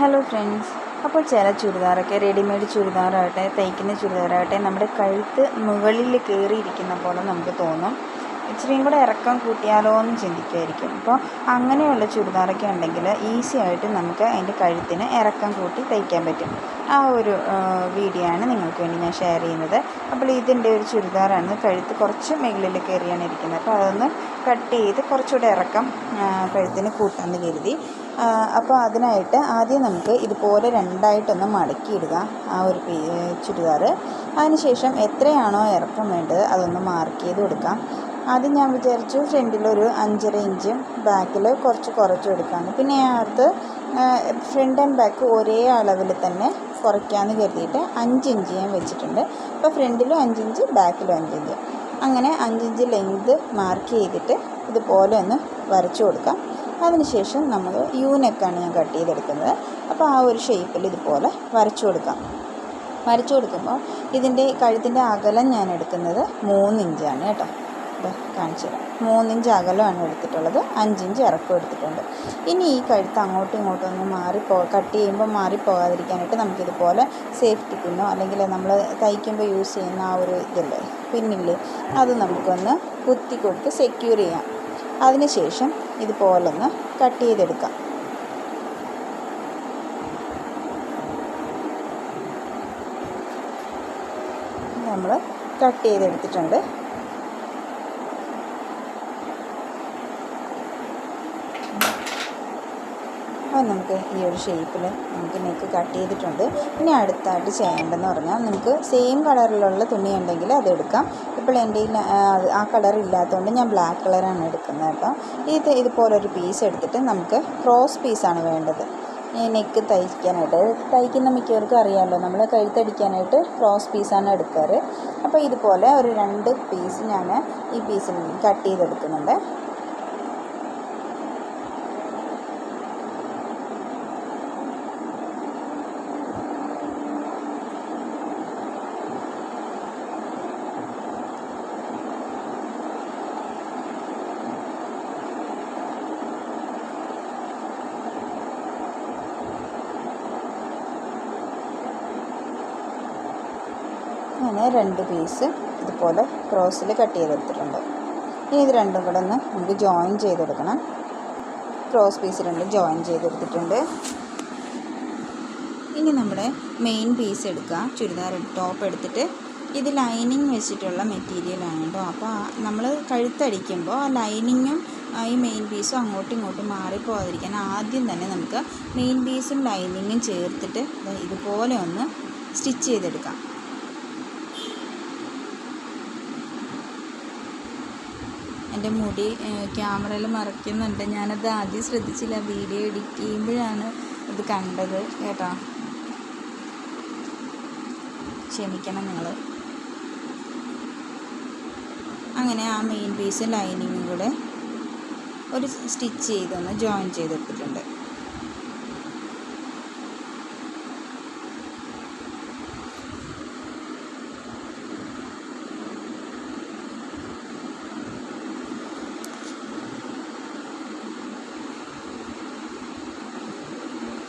Hello friends അപ്പോൾ ചില ചുരിദാറൊക്കെ റെഡിമെയ്ഡ് ചുരിദാറാകട്ടെ തയ്ക്കുന്ന ചുരിദാറാകട്ടെ നമ്മുടെ കഴുത്ത് മുകളിൽ കയറിയിരിക്കുന്ന പോലെ നമുക്ക് തോന്നും. ഇച്ചിരിയും കൂടെ ഇറക്കം കൂട്ടിയാലോ എന്ന് ചിന്തിക്കുമായിരിക്കും അപ്പോൾ അങ്ങനെയുള്ള ചുരിദാറൊക്കെ ഉണ്ടെങ്കിൽ ഈസി ആയിട്ട് നമുക്ക് അതിന്റെ കഴുത്തിന് ഇറക്കം കൂട്ടി തയ്ക്കാൻ പറ്റും. ആ ഒരു വീഡിയോ ആണ് നിങ്ങൾക്ക് വേണ്ടി ഞാൻ ഷെയർ ചെയ്യുന്നത്. അപ്പോൾ ഇതിന്റെ ഒരു ചുരിദാറാണ് കഴുത്ത് കുറച്ച് മുകളിൽ കയറിയാണ് ഇരിക്കുന്നത്. അപ്പോൾ അതൊന്ന് കട്ട് ചെയ്ത് കുറച്ചുകൂടെ ഇറക്കം കഴുത്തിന് കൂട്ടാമെന്ന് കരുതി. അപ്പോൾ അതിനായിട്ട് ആദ്യം നമുക്ക് ഇതുപോലെ രണ്ടായിട്ടൊന്ന് മടക്കിയിടുക ആ ഒരു ചുരിദാർ. അതിനുശേഷം എത്രയാണോ ഇറക്കം വേണ്ടത് അതൊന്ന് മാർക്ക് ചെയ്ത് കൊടുക്കാം. ആദ്യം ഞാൻ വിചാരിച്ചു ഫ്രണ്ടിലൊരു അഞ്ചര ഇഞ്ചും ബാക്കിൽ കുറച്ച് കുറച്ച് കൊടുക്കാമെന്ന് പിന്നെ അടുത്ത് ഫ്രണ്ട് ആൻഡ് ബാക്ക് ഒരേ അളവിൽ തന്നെ കുറയ്ക്കാമെന്ന് കരുതിയിട്ട് അഞ്ച് ഇഞ്ച് ഞാൻ വെച്ചിട്ടുണ്ട്. അപ്പോൾ ഫ്രണ്ടിലും അഞ്ചിഞ്ച് ബാക്കിലും അഞ്ചിഞ്ച് അങ്ങനെ അഞ്ചിഞ്ച് ലെങ്ത് മാർക്ക് ചെയ്തിട്ട് ഇതുപോലെ ഒന്ന് വരച്ചു കൊടുക്കാം. അതിനുശേഷം നമ്മൾ യൂനെക്കാണ് ഞാൻ കട്ട് ചെയ്തെടുക്കുന്നത്. അപ്പോൾ ആ ഒരു ഷേപ്പിൽ ഇതുപോലെ വരച്ചു കൊടുക്കാം. വരച്ചു കൊടുക്കുമ്പോൾ ഇതിന്റെ കഴുത്തിന്റെ അകലം ഞാൻ എടുക്കുന്നത് മൂന്നിഞ്ചാണ് കേട്ടോ. ഇത് കാണിച്ചു തരാം. മൂന്നിഞ്ച് അകലമാണ് എടുത്തിട്ടുള്ളത്. അഞ്ചിഞ്ച് ഇറക്കം എടുത്തിട്ടുണ്ട്. ഇനി ഈ കഴുത്ത് അങ്ങോട്ടും ഇങ്ങോട്ടും ഒന്ന് മാറിപ്പോ കട്ട് ചെയ്യുമ്പോൾ മാറിപ്പോകാതിരിക്കാനായിട്ട് നമുക്കിതുപോലെ സേഫ്റ്റി പിന്നോ അല്ലെങ്കിൽ നമ്മൾ തയ്ക്കുമ്പോൾ യൂസ് ചെയ്യുന്ന ആ ഒരു ഇതില്ലേ പിന്നില്ലേ അത് നമുക്കൊന്ന് കുത്തി കൊടുത്ത് സെക്യൂർ ചെയ്യാം. അതിനുശേഷം ഇതുപോലൊന്ന് കട്ട് ചെയ്തെടുക്കാം. നമ്മൾ കട്ട് ചെയ്തെടുത്തിട്ടുണ്ട്. അത് നമുക്ക് ഈ ഒരു ഷേപ്പിൽ നമുക്ക് നെക്ക് കട്ട് ചെയ്തിട്ടുണ്ട്. ഇനി അടുത്തായിട്ട് ചെയ്യേണ്ടതെന്ന് പറഞ്ഞാൽ നമുക്ക് സെയിം കളറിലുള്ള തുണി ഉണ്ടെങ്കിൽ അത് എടുക്കാം. ഇപ്പോൾ എന്റെ ആ കളർ ഇല്ലാത്തതുകൊണ്ട് ഞാൻ ബ്ലാക്ക് കളറാണ് എടുക്കുന്നത് കേട്ടോ. ഇത് ഇതുപോലൊരു പീസ് എടുത്തിട്ട് നമുക്ക് ക്രോസ് പീസാണ് വേണ്ടത്. ഈ നെക്ക് തയ്ക്കാനായിട്ട്. തയ്ക്കുന്ന മിക്കവർക്കും അറിയാമല്ലോ നമ്മൾ കഴുത്തടിക്കാനായിട്ട് ക്രോസ് പീസാണ് എടുക്കാറ്. അപ്പോൾ ഇതുപോലെ ഒരു രണ്ട് പീസ് ഞാൻ ഈ പീസിൽ കട്ട് ചെയ്തെടുക്കുന്നുണ്ട്. അങ്ങനെ രണ്ട് പീസ് ഇതുപോലെ ക്രോസിൽ കട്ട് ചെയ്തെടുത്തിട്ടുണ്ട്. ഇനി ഇത് രണ്ടും കൂടെ ഒന്ന് നമുക്ക് ജോയിൻ ചെയ്തെടുക്കണം. ക്രോസ് പീസ് രണ്ടും ജോയിൻ ചെയ്തെടുത്തിട്ടുണ്ട്. ഇനി നമ്മുടെ മെയിൻ പീസ് എടുക്കുക. ചുരിദാർ ടോപ്പ് എടുത്തിട്ട് ഇത് ലൈനിങ് വെച്ചിട്ടുള്ള മെറ്റീരിയലാണ് കേട്ടോ. അപ്പോൾ നമ്മൾ കഴുത്തടിക്കുമ്പോൾ ആ ലൈനിങ്ങും ഈ മെയിൻ പീസും അങ്ങോട്ടും ഇങ്ങോട്ടും മാറിപ്പോകാതിരിക്കാൻ ആദ്യം തന്നെ നമുക്ക് മെയിൻ പീസും ലൈനിങ്ങും ചേർത്തിട്ട് ഇതുപോലെ ഒന്ന് സ്റ്റിച്ച് ചെയ്തെടുക്കാം. എന്റെ മുടി ക്യാമറയിൽ മറയ്ക്കുന്നുണ്ട്. ഞാനത് ആദ്യം ശ്രദ്ധിച്ചില്ല. വീഡിയോ എഡിറ്റ് ചെയ്യുമ്പോഴാണ് ഇത് കണ്ടത് കേട്ടോ. ക്ഷമിക്കണം നിങ്ങൾ അങ്ങനെ ആ മെയിൻ പീസ് ലൈനിങ്ങും കൂടെ ഒരു സ്റ്റിച്ച് ചെയ്തൊന്ന് ജോയിൻ ചെയ്തെടുത്തിട്ടുണ്ട്.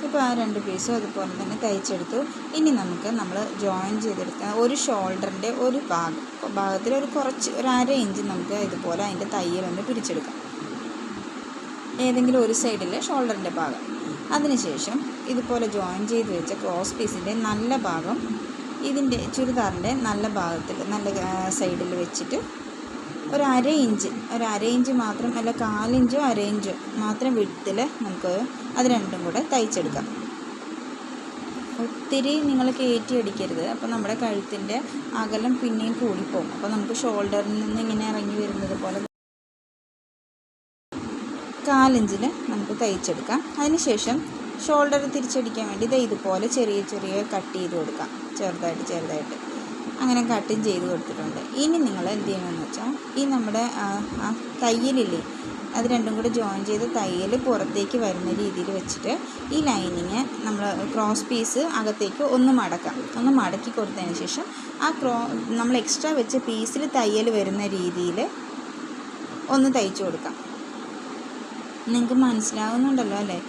ഇപ്പോൾ ആ രണ്ട് പീസും അതുപോലെ തന്നെ തയ്ച്ചെടുത്തു. ഇനി നമുക്ക് നമ്മൾ ജോയിൻ ചെയ്തെടുത്ത ഒരു ഷോൾഡറിന്റെ ഒരു ഭാഗം. ഭാഗത്തിൽ ഒരു കുറച്ച് ഒരു അര ഇഞ്ച് നമുക്ക് ഇതുപോലെ അതിന്റെ തയ്യലൊന്ന് പിടിച്ചെടുക്കാം. ഏതെങ്കിലും ഒരു സൈഡിലെ ഷോൾഡറിന്റെ ഭാഗം. അതിനുശേഷം ഇതുപോലെ ജോയിൻ ചെയ്ത് വെച്ച ക്രോസ് പീസിന്റെ നല്ല ഭാഗം ഇതിന്റെ ചുരിദാറിന്റെ നല്ല ഭാഗത്തിൽ നല്ല സൈഡിൽ വെച്ചിട്ട് ഒരു അര ഇഞ്ച് ഒരു അര ഇഞ്ച് മാത്രം അല്ല കാലിഞ്ചോ അര ഇഞ്ചോ മാത്രം വിടത്തിൽ നമുക്ക് അത് രണ്ടും കൂടെ തയ്ച്ചെടുക്കാം. ഒത്തിരി നിങ്ങൾ കയറ്റി അടിക്കരുത്. അപ്പോൾ നമ്മുടെ കഴുത്തിന്റെ അകലം പിന്നെയും കൂടിപ്പോകും. അപ്പോൾ നമുക്ക് ഷോൾഡറിൽ നിന്ന് ഇങ്ങനെ ഇറങ്ങി വരുന്നത് പോലെ കാലിഞ്ചിൽ നമുക്ക് തയ്ച്ചെടുക്കാം. അതിനുശേഷം ഷോൾഡർ തിരിച്ചടിക്കാൻ വേണ്ടി ഇത് ഇതുപോലെ ചെറിയ ചെറിയ കട്ട് ചെയ്ത് കൊടുക്കാം. ചെറുതായിട്ട് ചെറുതായിട്ട്. അങ്ങനെ കട്ടും ചെയ്ത് കൊടുത്തിട്ടുണ്ട്. ഇനി നിങ്ങൾ എന്ത് ചെയ്യണമെന്ന് വെച്ചാൽ ഈ നമ്മുടെ തയ്യലില്ലേ അത് രണ്ടും കൂടെ ജോയിൻ ചെയ്ത് തയ്യൽ പുറത്തേക്ക് വരുന്ന രീതിയിൽ വെച്ചിട്ട് ഈ ലൈനിങ് നമ്മൾ ക്രോസ് പീസ് അകത്തേക്ക് ഒന്ന് മടക്കാം. ഒന്ന് മടക്കി കൊടുത്തതിന് ശേഷം ആ ക്രോ നമ്മൾ എക്സ്ട്രാ വെച്ച പീസിൽ തയ്യൽ വരുന്ന രീതിയിൽ ഒന്ന് തയ്ച്ചു കൊടുക്കാം. നിങ്ങൾക്ക് മനസ്സിലാവുന്നുണ്ടല്ലോ അല്ലേ?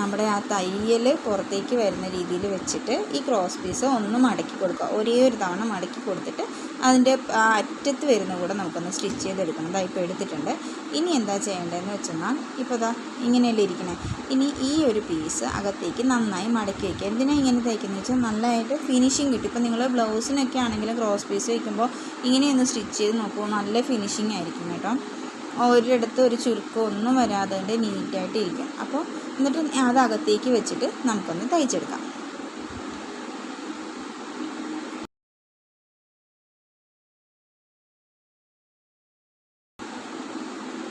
നമ്മുടെ ആ തയ്യൽ പുറത്തേക്ക് വരുന്ന രീതിയിൽ വെച്ചിട്ട് ഈ ക്രോസ് പീസ് ഒന്ന് മടക്കി കൊടുക്കുക. ഒരേ ഒരു തവണ മടക്കി കൊടുത്തിട്ട് അതിന്റെ അറ്റത്ത് വരുന്ന കൂടെ നമുക്കൊന്ന് സ്റ്റിച്ച് ചെയ്തെടുക്കണം. ഇതാ ഇപ്പോൾ എടുത്തിട്ടുണ്ട്. ഇനി എന്താ ചെയ്യേണ്ടതെന്ന് വെച്ചെന്നാൽ ഇപ്പോൾ ഇതാ ഇങ്ങനെയല്ലേ ഇരിക്കണേ. ഇനി ഈ ഒരു പീസ് അകത്തേക്ക് നന്നായി മടക്കി വയ്ക്കുക എന്തിനാണ് ഇങ്ങനെ തയ്ക്കുന്നത് വെച്ചാൽ നല്ലതായിട്ട് ഫിനിഷിങ് കിട്ടും. ഇപ്പോൾ നിങ്ങൾ ബ്ലൗസിനൊക്കെ ആണെങ്കിലും ക്രോസ് പീസ് വയ്ക്കുമ്പോൾ ഇങ്ങനെയൊന്ന് സ്റ്റിച്ച് ചെയ്ത് നോക്കുമ്പോൾ നല്ല ഫിനിഷിങ് ആയിരിക്കും കേട്ടോ. ഒരിടത്ത് ഒരു ചുരുക്കം ഒന്നും വരാതെ നീറ്റായിട്ട് ഇരിക്കാം. അപ്പോൾ എന്നിട്ട് അത് അകത്തേക്ക് വെച്ചിട്ട് നമുക്കൊന്ന് തയ്ച്ചെടുക്കാം.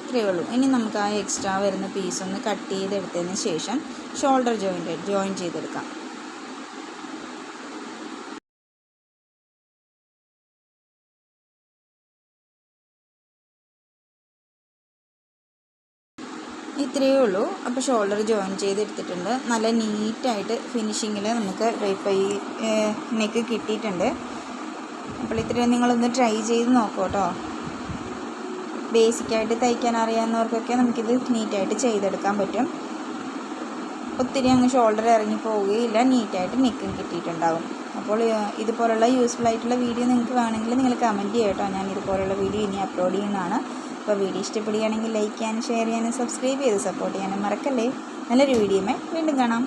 ഇത്രയേ ഉള്ളൂ. ഇനി നമുക്ക് ആ എക്സ്ട്രാ വരുന്ന പീസ് ഒന്ന് കട്ട് ചെയ്തെടുത്തതിന് ശേഷം ഷോൾഡർ ജോയിന്റ് ജോയിൻ ചെയ്തെടുക്കാം. ഇത്രയേ ഉള്ളൂ. അപ്പോൾ ഷോൾഡർ ജോയിൻ ചെയ്തെടുത്തിട്ടുണ്ട്. നല്ല നീറ്റായിട്ട് ഫിനിഷിങ്ങിൽ നമുക്ക് റേപ്പ് ഈ നെക്ക് കിട്ടിയിട്ടുണ്ട്. അപ്പോൾ ഇത്രയും നിങ്ങളൊന്ന് ട്രൈ ചെയ്ത് നോക്കൂ കേട്ടോ ബേസിക്കായിട്ട് തയ്ക്കാൻ അറിയാവുന്നവർക്കൊക്കെ നമുക്കിത് നീറ്റായിട്ട് ചെയ്തെടുക്കാൻ പറ്റും. ഒത്തിരി അങ്ങ് ഷോൾഡർ ഇറങ്ങി പോവുകയില്ല. നീറ്റായിട്ട് നെക്കും കിട്ടിയിട്ടുണ്ടാകും അപ്പോൾ ഇതുപോലുള്ള യൂസ്ഫുൾ ആയിട്ടുള്ള വീഡിയോ നിങ്ങൾക്ക് വേണമെങ്കിൽ നിങ്ങൾ കമന്റ് ചെയ്യട്ടോ. ഞാൻ ഇതുപോലുള്ള വീഡിയോ ഇനി അപ്ലോഡ് ചെയ്യുന്നതാണ്. അപ്പോൾ വീഡിയോ ഇഷ്ടപ്പെടുകയാണെങ്കിൽ ലൈക്ക് ചെയ്യാനും ഷെയർ ചെയ്യാനും സബ്സ്ക്രൈബ് ചെയ്ത് സപ്പോർട്ട് ചെയ്യാനും മറക്കല്ലേ? നല്ലൊരു വീഡിയോമേ വീണ്ടും കാണാം.